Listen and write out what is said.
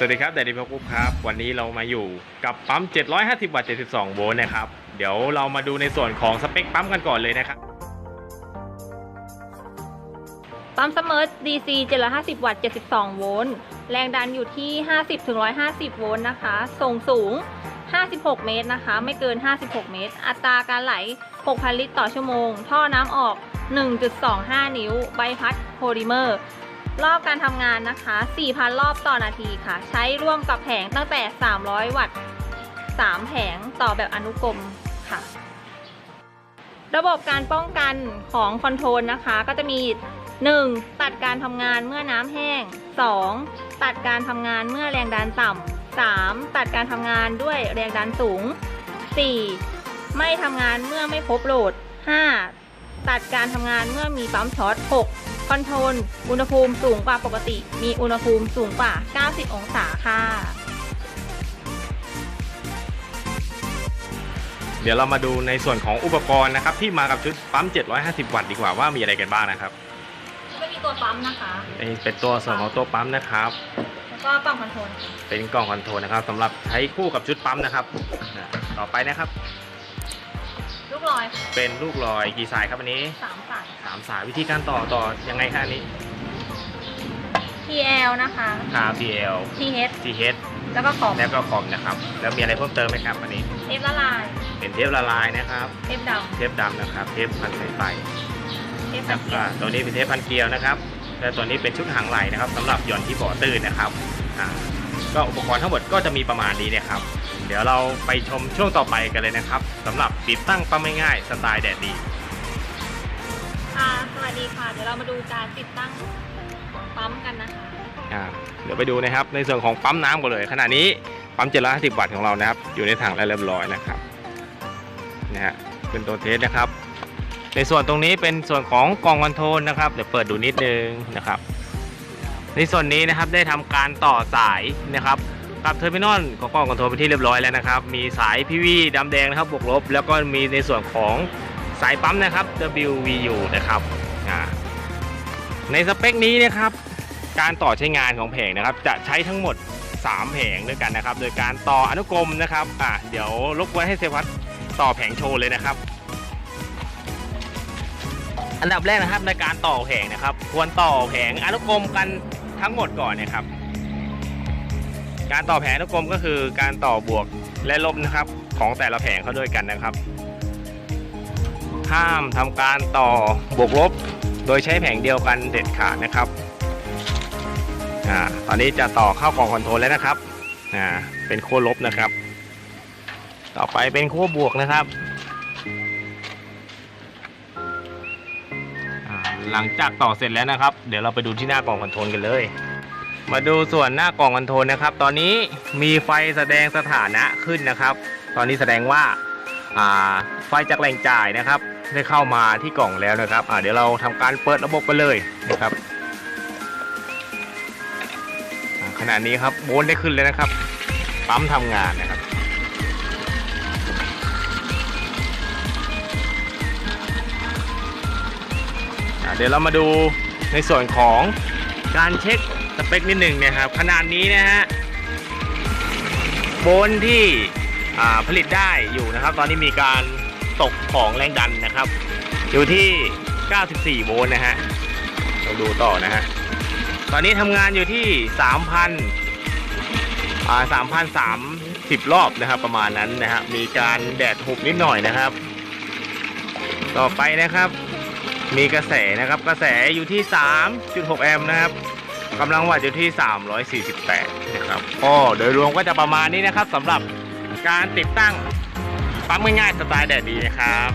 สวัสดีครับแดดดี้พกุ๊บครับ วันนี้เรามาอยู่กับปั๊ม 750 วัตต์ 72 โวลต์นะครับ เดี๋ยวเรามาดูในส่วนของสเปคปั๊มกันก่อนเลยนะครับ ปั๊มเสมอ DC 750 วัตต์ 72 โวลต์ แรงดันอยู่ที่ 50-150 โวลต์นะคะ ส่งสูง 56 เมตรนะคะ ไม่เกิน 56 เมตร อัตราการไหล 6,000 ลิตรต่อชั่วโมง ท่อน้ำออก 1.25 นิ้ว ใบพัดโพลิเมอร์ รอบการทำงานนะคะ 4,000 รอบต่อนาทีค่ะ ใช้ร่วมกับแผงตั้งแต่ 300 วัตต์ 3 แผงต่อแบบอนุกรมค่ะ ระบบการป้องกันของคอนโทรลนะคะ ก็จะมี 1. ตัดการทำงานเมื่อน้ำแห้ง 2. ตัดการทำงานเมื่อแรงดันต่ำ 3. ตัดการทำงานด้วยแรงดันสูง 4. ไม่ทำงานเมื่อไม่พบโหลด 5. ตัดการทำงานเมื่อมีปั๊มช็อต 6. คอนโทรลอุณหภูมิสูงกว่าปกติ มีอุณหภูมิสูงกว่า 90 องศาค่ะ เดี๋ยวเรามาดูในส่วนของอุปกรณ์นะครับ ที่มากับชุดปั๊ม 750 วัตต์ดีกว่าว่ามีอะไรกันบ้างนะครับก็มีตัวปั๊มนะคะนี่เป็นตัวส่วนของตัวปั๊มนะครับ แล้วก็กล่องคอนโทรลเป็นกล่องคอนโทรลนะครับสำหรับใช้คู่กับชุดปั๊มนะครับอ่าต่อไปนะครับ ลูกลอยเป็นลูกลอยกี่สายครับอันนี้สามสายสามสายวิธีการต่อต่อยังไงคะอันนี้ TL นะคะ KPL TH TH แล้วก็ของแล้วก็คอมนะครับ แล้วมีอะไรเพิ่มเติมไหมครับอันนี้ เทปละลายเป็นเทปละลายนะครับ เทปดเทปดำนะครับ เทปพันสายไฟำเทปแล้ตะวเกีก็ยบตัวนี้เป็นเทปพันเกลียวนะครับ และตัวนี้เป็นชุดหางไหลนะครับสำหรับหย่อนที่บ่อตื้นนะครับอ่าก็อุปกรณ์ทั้งหมดก็จะมีประมาณนี้นะครับ เดี๋ยวเราไปชมช่วงต่อไปกันเลยนะครับสำหรับติดตั้งปั๊มง่ายๆสไตล์แดดดี ค่ะ สวัสดีค่ะ เดี๋ยวเรามาดูการติดตั้งปั๊มกันนะคะอ่าเดี๋ยวไปดูนะครับในส่วนของปั๊มน้ำกันเลย ขณะนี้ปั๊ม750วัตต์ของเรานะครับ อยู่ในถังแล้วเรียบร้อยนะครับนะฮะเป็นตัวเทสนะครับ ในส่วนตรงนี้เป็นส่วนของกล่องคอนโทรลนะครับเดี๋ยวเปิดดูนิดนึงนะครับ ในส่วนนี้นะครับได้ทำการต่อสายนะครับ กับเทอร์มินอลของกล่องคอนโทรลไปที่เรียบร้อยแล้วนะครับ มีสาย PV ดำแดงนะครับบวกลบ แล้วก็มีในส่วนของสายปั๊มนะครับ WVU นะครับในสเปคนี้นะครับ การต่อใช้งานของแผงนะครับ จะใช้ทั้งหมด 3 แผงด้วยกันนะครับ โดยการต่ออนุกรมนะครับอะเดี๋ยวรบกวนให้เซฟัตต่อแผงโชว์เลยนะครับ อันดับแรกนะครับในการต่อแผงนะครับ ควรต่อแผงอนุกรมกันทั้งหมดก่อนนะครับ การต่อแผงอนุกรมก็คือการต่อบวกและลบนะครับ ของแต่ละแผงเข้าด้วยกันนะครับ ห้ามทำการต่อบวกลบ โดยใช้แผงเดียวกันเด็ดขาดนะครับอ่าตอนนี้จะต่อเข้ากล่องคอนโทรลแล้วนะครับอ่าเป็นขั้วลบนะครับ ต่อไปเป็นขั้วบวกนะครับหลังจากต่อเสร็จแล้วนะครับ เดี๋ยวเราไปดูที่หน้ากล่องคอนโทรลกันเลย มาดูส่วนหน้ากล่องคอนโทรลนะครับ ตอนนี้มีไฟแสดงสถานะขึ้นนะครับ ตอนนี้แสดงว่าาไฟจากแหล่งจ่ายนะครับ ได้เข้ามาที่กล่องแล้วนะครับเดี๋ยวเราทำการเปิดระบบกันเลยนะครับขณะนี้ครับโวลต์ได้ขึ้นเลยนะครับปั๊มทำงานนะครับเดี๋ยวเรามาดูในส่วนของการเช็ค สเปคนิดหนึ่งนะครับ ขนาดนี้นะฮะโวลที่ผลิตได้อยู่นะครับ ตอนนี้มีการตกของแรงดันนะครับ อยู่ที่ 94 โวลต์นะฮะเราดูต่อนะฮะ ตอนนี้ทำงานอยู่ที่ 3,000อ่า3,030 รอบนะครับ ประมาณนั้นนะฮะ มีการแดดหุบนิดหน่อยนะครับ ต่อไปนะครับ มีกระแสนะครับ กระแสอยู่ที่ 3.6 แอมป์นะครับ กำลังวัดอยู่ที่ 348 นะครับก็โดยรวมก็จะประมาณนี้นะครับสำหรับการติดตั้งปั๊มง่ายๆสไตล์แดดดีนะครับ